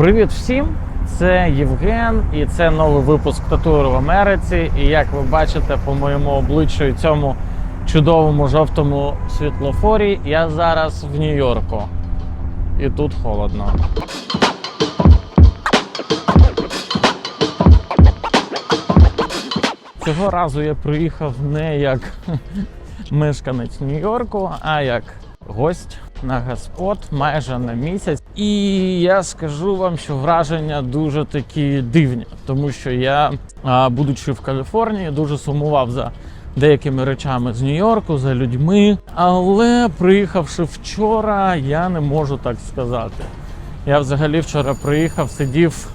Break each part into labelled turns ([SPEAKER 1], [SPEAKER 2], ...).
[SPEAKER 1] Привіт всім! Це Євген, і це новий випуск Татур в Америці. І як ви бачите по моєму обличчю і цьому чудовому жовтому світлофорі, я зараз в Нью-Йорку. І тут холодно. Цього разу я приїхав не як мешканець Нью-Йорку, а як гость на Гаспот майже на місяць. І я скажу вам, що враження дуже такі дивні, тому що я, будучи в Каліфорнії, дуже сумував за деякими речами з Нью-Йорку, за людьми. Але приїхавши вчора, я не можу так сказати. Я взагалі вчора приїхав, сидів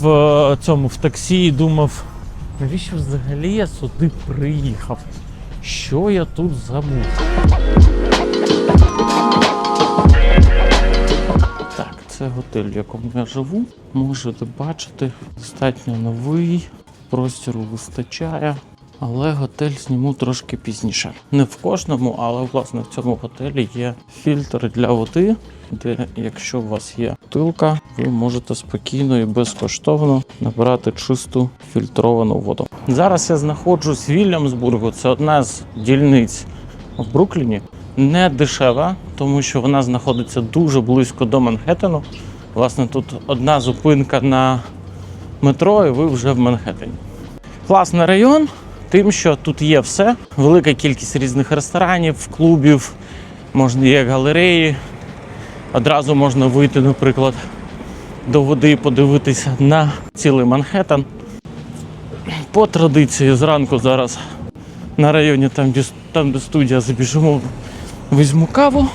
[SPEAKER 1] в е, цьому в таксі і думав, навіщо взагалі я сюди приїхав? Що я тут забув? Це готель, в якому я живу. Можете бачити, достатньо новий, простіру вистачає. Але готель зніму трошки пізніше. Не в кожному, але власне в цьому готелі є фільтр для води, де, якщо у вас є бутилка, ви можете спокійно і безкоштовно набирати чисту фільтровану воду. Зараз я знаходжусь в Вільямсбургу. Це одна з дільниць в Брукліні. Не дешева, тому що вона знаходиться дуже близько до Манхеттену. Власне, тут одна зупинка на метро, і ви вже в Манхеттені. Класний район, тим, що тут є все. Велика кількість різних ресторанів, клубів, можна є галереї. Одразу можна вийти, наприклад, до води і подивитися на цілий Манхеттен. По традиції зранку зараз на районі, там, де, там, де студія, забіжимо, візьму каву.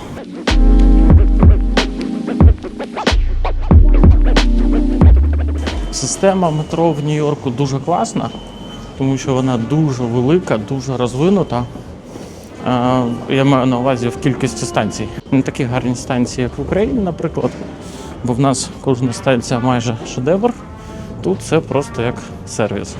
[SPEAKER 1] Система метро в Нью-Йорку дуже класна, тому що вона дуже велика, дуже розвинута. Я маю на увазі в кількості станцій. Не такі гарні станції, як в Україні, наприклад, бо в нас кожна станція майже шедевр. Тут це просто як сервіс.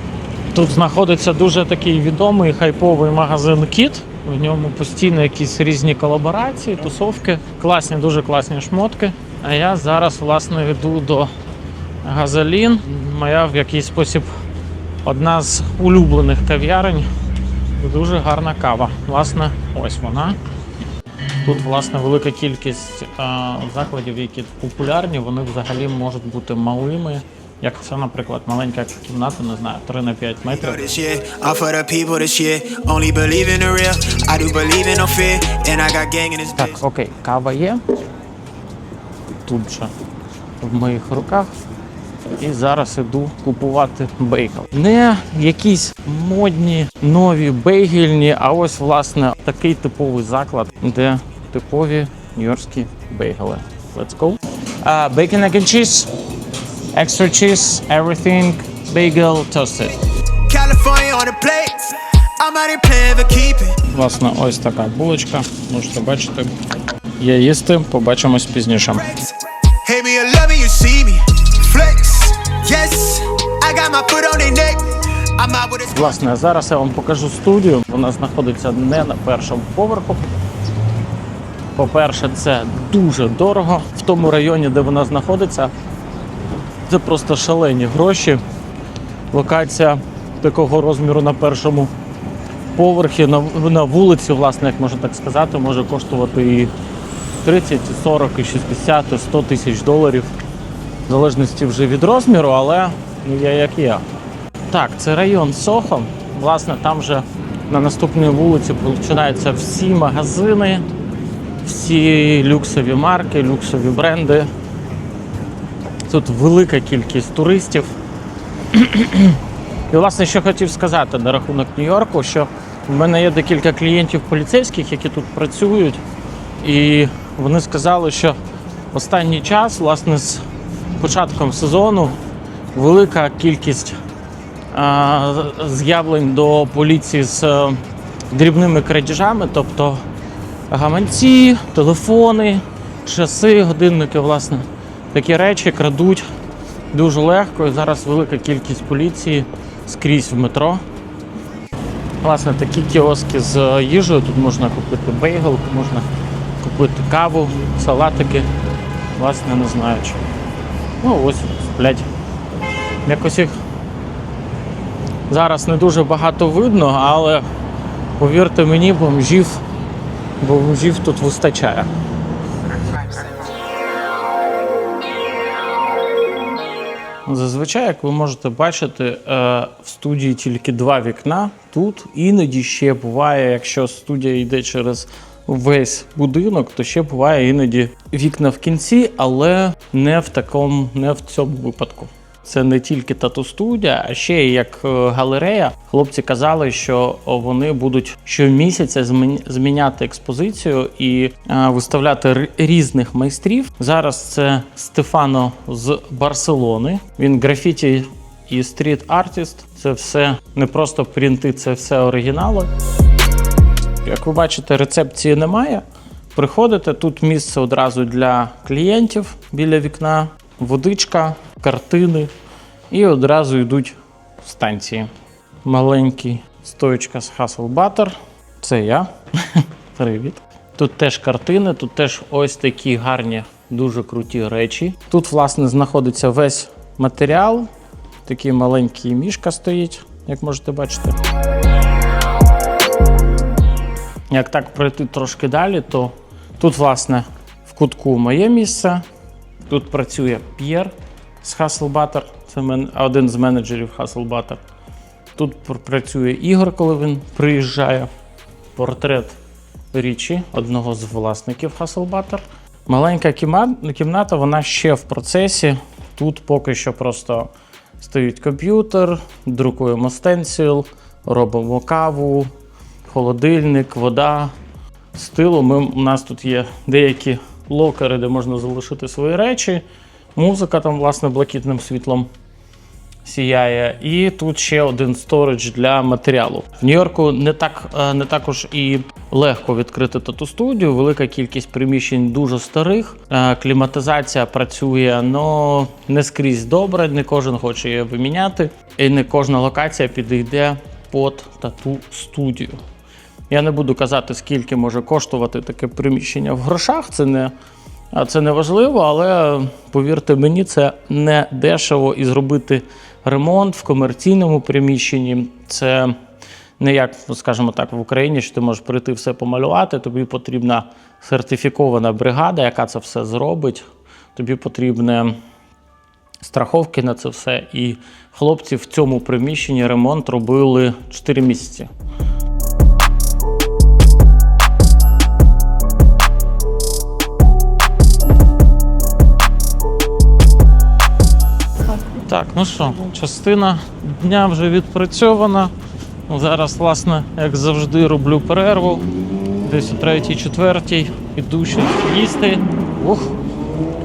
[SPEAKER 1] Тут знаходиться дуже такий відомий хайповий магазин Кіт. В ньому постійно якісь різні колаборації, тусовки, класні, дуже класні шмотки. А я зараз власне йду до Газолін. Моя в якийсь спосіб одна з улюблених кав'ярень. Дуже гарна кава. Власне, ось вона. Тут, власне, велика кількість е, закладів, які популярні, вони взагалі можуть бути малими. Як це, наприклад, маленька кімната, не знаю, 3 на 5 метрів. Так, окей, кава є. Тут же в моїх руках. І зараз іду купувати бейгл. Не якісь модні нові бейгельні, а ось власне такий типовий заклад, де типові нью-йоркські бейгели. Let's go. Uh, bacon, egg and cheese, extra cheese, everything, bagel, toasted.
[SPEAKER 2] California on the plate. I'm out here playing for keeping.
[SPEAKER 1] Власне, ось така булочка. Можете бачити. Є їсти, побачимось пізніше.
[SPEAKER 2] Hate me or love me, you see me. Flex. Yes, I got my foot on their neck.
[SPEAKER 1] Власне, зараз я вам покажу студію. Вона знаходиться не на першому поверху. По-перше, це дуже дорого. В тому районі, де вона знаходиться, це просто шалені гроші. Локація такого розміру на першому поверхі, на, на вулиці, власне, як можна так сказати, може коштувати і 30, і 40, і 60, і 100 тисяч доларів. В залежності вже від розміру, але ну, є як є. Так, це район Сохо. Власне, там вже на наступній вулиці починаються всі магазини, всі люксові марки, люксові бренди. Тут велика кількість туристів. І, власне, що хотів сказати на рахунок Нью-Йорку, що в мене є декілька клієнтів поліцейських, які тут працюють, і вони сказали, що останній час, власне, з початком сезону велика кількість а, з'явлень до поліції з е, дрібними крадіжами, тобто гаманці, телефони, часи, годинники, власне, такі речі крадуть дуже легко. І зараз велика кількість поліції скрізь в метро. Власне, такі кіоски з їжею. Тут можна купити бейгл, можна купити каву, салатики. Власне, не знаю, чи Ну ось, сплять. Якось їх зараз не дуже багато видно, але повірте мені, бомжів, бомжів тут вистачає. Зазвичай, як ви можете бачити, е, в студії тільки два вікна. Тут іноді ще буває, якщо студія йде через весь будинок, то ще буває іноді вікна в кінці, але не в такому, не в цьому випадку. Це не тільки тату студія, а ще як е, галерея. Хлопці казали, що вони будуть щомісяця змін- зміняти експозицію і е, виставляти різних майстрів. Зараз це Стефано з Барселони. Він графіті і стріт артист. Це все не просто принти, це все оригінали. Як ви бачите, рецепції немає. Приходите, тут місце одразу для клієнтів біля вікна, водичка, картини і одразу йдуть станції. Маленький стоечка з Hustle Butter. Це я. Привіт. Тут теж картини, тут теж ось такі гарні, дуже круті речі. Тут, власне, знаходиться весь матеріал. Такий маленький мішка стоїть, як можете бачити. Як так пройти трошки далі, то тут, власне, в кутку моє місце. Тут працює П'єр з Hasselbutter, це один з менеджерів Hasselbutter. Тут працює Ігор, коли він приїжджає. Портрет Річі, одного з власників Hasselbutter. Маленька кімната, вона ще в процесі. Тут поки що просто стоїть комп'ютер, друкуємо стенсіл, робимо каву, холодильник, вода. З тилу ми, у нас тут є деякі локери, де можна залишити свої речі. Музика там, власне, блакитним світлом сіяє. І тут ще один сторидж для матеріалу. В Нью-Йорку не так е, не також і легко відкрити тату студію. Велика кількість приміщень дуже старих. Е, Кліматизація працює, але не скрізь добре. Не кожен хоче її виміняти, і не кожна локація підійде під тату студію. Я не буду казати, скільки може коштувати таке приміщення в грошах. Це не, це не важливо, але повірте мені, це не дешево і зробити ремонт в комерційному приміщенні. Це не як, ну, скажімо так, в Україні, що ти можеш прийти все помалювати. Тобі потрібна сертифікована бригада, яка це все зробить. Тобі потрібне страховки на це все. І хлопці в цьому приміщенні ремонт робили 4 місяці. Так, ну що, частина дня вже відпрацьована. Ну, Зараз, власне, як завжди, роблю перерву. Десь о третій, четвертій. Іду щось їсти. Ух,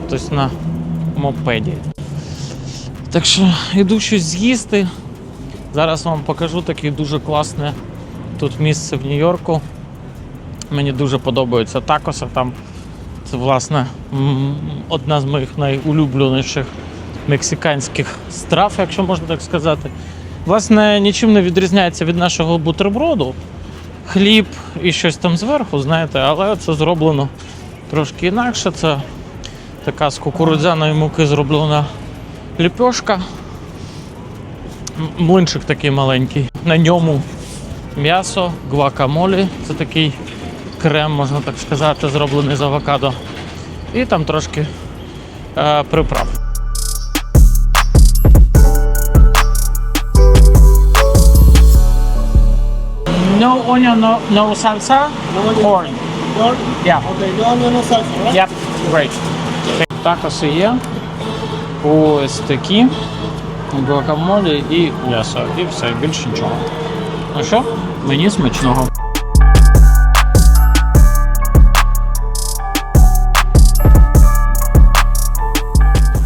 [SPEAKER 1] хтось на мопеді. Так що йду щось з'їсти. Зараз вам покажу таке дуже класне тут місце в Нью-Йорку. Мені дуже подобаються такоси там. Це, власне, одна з моїх найулюбленіших мексиканських страв, якщо можна так сказати. Власне, нічим не відрізняється від нашого бутерброду. Хліб і щось там зверху, знаєте, але це зроблено трошки інакше. Це така з кукурудзяної муки зроблена ліпешка. Млинчик такий маленький. На ньому м'ясо, гвакамолі. Це такий крем, можна так сказати, зроблений з авокадо. І там трошки е, приправ. No onion, no, no salsa, corn.
[SPEAKER 3] Corn?
[SPEAKER 1] Yeah.
[SPEAKER 3] Okay, no onion, no salsa, right?
[SPEAKER 1] Yep, great. Такоси є. Ось такі. Гуакамолі і м'ясо. І все, більше нічого. Ну що, мені смачного.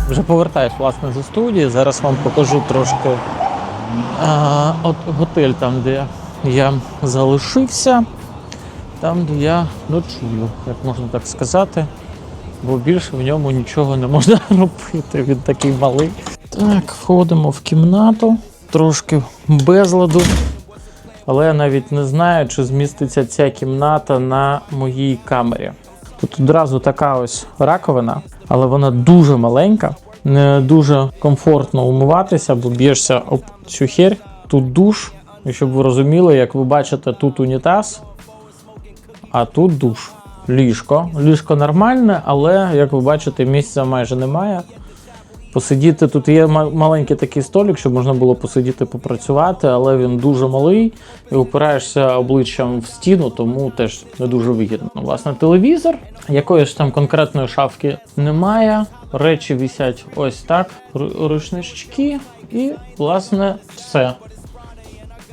[SPEAKER 1] Вже повертаюсь власне зі студії. Зараз вам покажу трошки а, от готель, там, де я залишився, там, де я ночую, як можна так сказати. Бо більше в ньому нічого не можна робити. Він такий малий. Так, входимо в кімнату, трошки безладу. Але я навіть не знаю, чи зміститься ця кімната на моїй камері. Тут одразу така ось раковина, але вона дуже маленька. не дуже комфортно умиватися, бо б'єшся об цю херь. Тут душ. І щоб ви розуміли, як ви бачите, тут унітаз, а тут душ. Ліжко. Ліжко нормальне, але, як ви бачите, місця майже немає. Посидіти тут є ма- маленький такий столик, щоб можна було посидіти, попрацювати, але він дуже малий і опираєшся обличчям в стіну, тому теж не дуже вигідно. Власне, телевізор, якоїсь там конкретної шафки немає. Речі висять ось так, ру- рушнички, і, власне, все.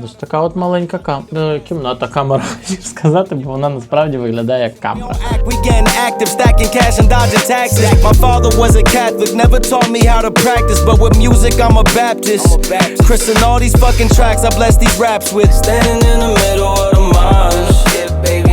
[SPEAKER 1] Ось така от маленька кам... е, кімната, камера, хотів сказати, бо вона насправді виглядає як камера.
[SPEAKER 3] act, we getting active, stacking cash and dodging taxes. My father was a Catholic, never taught me how to practice, but with music I'm a Baptist. Chris and all these fucking tracks I bless these raps with. Standing in the middle of the marsh,